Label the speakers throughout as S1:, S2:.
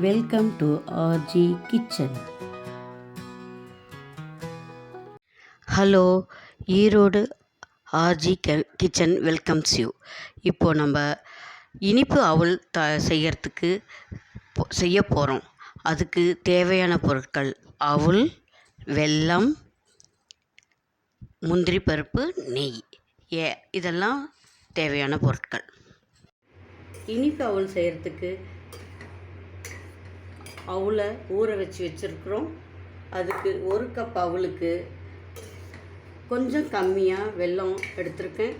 S1: Welcome to RG kitchen hello Erode RG kitchen welcomes you இப்போ நம்ம இனிப்பு அவல் த செய்யறதுக்கு பொ- செய்ய போகிறோம் அதுக்கு தேவையான பொருட்கள் அவல் வெல்லம் முந்திரி பருப்பு நெய். ஏ இதெல்லாம் தேவையான பொருட்கள். இனிப்பு அவல் செய்கிறதுக்கு அவலை ஊற வச்சு வச்சுருக்குறோம். அதுக்கு ஒரு கப் அவளுக்கு கொஞ்சம் கம்மியாக வெல்லம் எடுத்திருக்கேன்.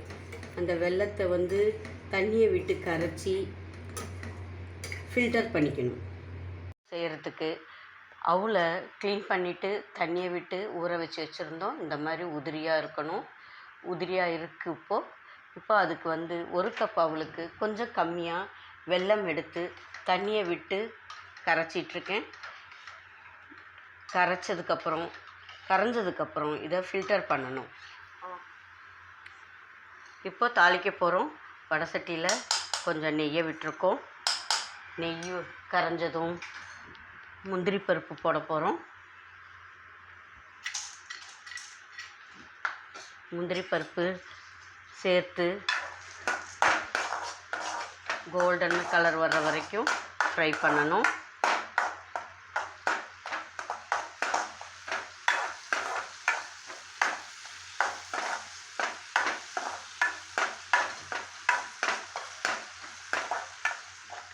S1: அந்த வெல்லத்தை வந்து தண்ணியை விட்டு கரைச்சி ஃபில்டர் பண்ணிக்கணும். செய்கிறதுக்கு அவளை க்ளீன் பண்ணிவிட்டு தண்ணியை விட்டு ஊற வச்சு வச்சுருந்தோம். இந்த மாதிரி உதிரியாக இருக்கணும். உதிரியாக இருக்குது இப்போது இப்போ அதுக்கு வந்து ஒரு கப் அவளுக்கு கொஞ்சம் கம்மியாக வெல்லம் எடுத்து தண்ணியை விட்டு கரைச்சிட்ருக்கேன். கரைச்சதுக்கப்புறம் கரைஞ்சதுக்கப்புறம் இதை ஃபில்டர் பண்ணணும். இப்போ தாளிக்க போகிறோம் வடை சட்டியில் கொஞ்சம் நெய்யை விட்டுருக்கோம். நெய் கரைஞ்சதும் முந்திரி பருப்பு போட போகிறோம் முந்திரி பருப்பு சேர்த்து கோல்டன் கலர் வர்ற வரைக்கும் ஃப்ரை பண்ணணும்.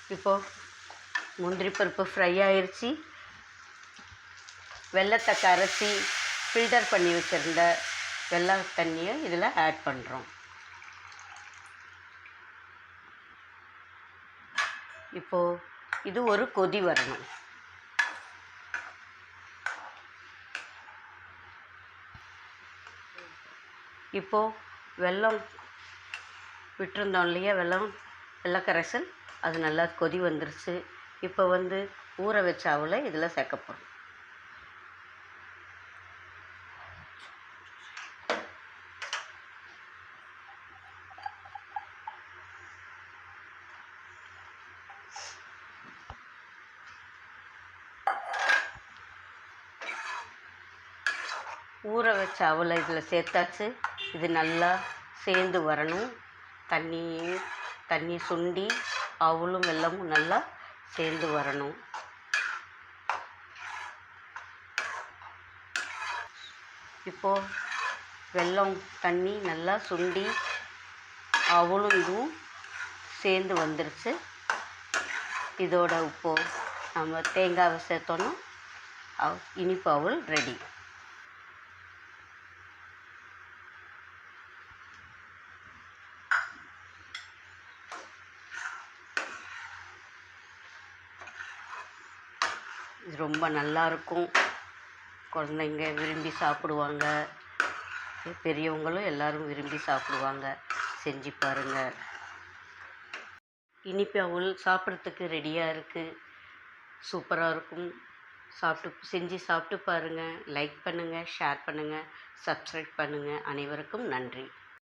S1: இப்போது முந்திரி பருப்பு ஃப்ரை ஆயிடுச்சு வெள்ளத்தை கரைச்சி ஃபில்டர் பண்ணி வச்சுருந்த வெள்ளை தண்ணியை இதில் ஆட் பண்ணுறோம் இப்போது இது ஒரு கொதி வரணும். இப்போது வெல்லம் விட்டுருந்தோம் இல்லையா வெல்லம் வெள்ளக்கரைசல்? அது நல்லா கொதி வந்துருச்சு. இப்போ வந்து ஊற வச்ச அவலை இதில் சேர்க்க போகிறோம் ஊற வச்ச அவலை இதில் சேர்த்தாச்சு. இது நல்லா சேர்ந்து வரணும். தண்ணி தண்ணி சுண்டி அவளும் வெல்லமும் நல்லா சேர்ந்து வரணும். இப்போது வெல்லம் தண்ணி நல்லா சுண்டி அவளும் இதுவும் சேர்ந்து வந்துருச்சு. இதோட இப்போது நம்ம தேங்காவை சேர்த்தோன்னா அவ் இனிப்பு அவள் ரெடி. இது ரொம்ப நல்லா இருக்கும் குழந்தைங்க விரும்பி சாப்பிடுவாங்க. பெரியவங்களும் எல்லாரும் விரும்பி சாப்பிடுவாங்க. செஞ்சு பாருங்கள் இனிப்பு அவல் சாப்பிட்றதுக்கு ரெடியாக இருக்குது சூப்பராக இருக்கும். சாப்பிட்டு செஞ்சு சாப்பிட்டு பாருங்கள் லைக் பண்ணுங்கள் ஷேர் பண்ணுங்கள் சப்ஸ்கிரைப் பண்ணுங்கள் அனைவருக்கும் நன்றி.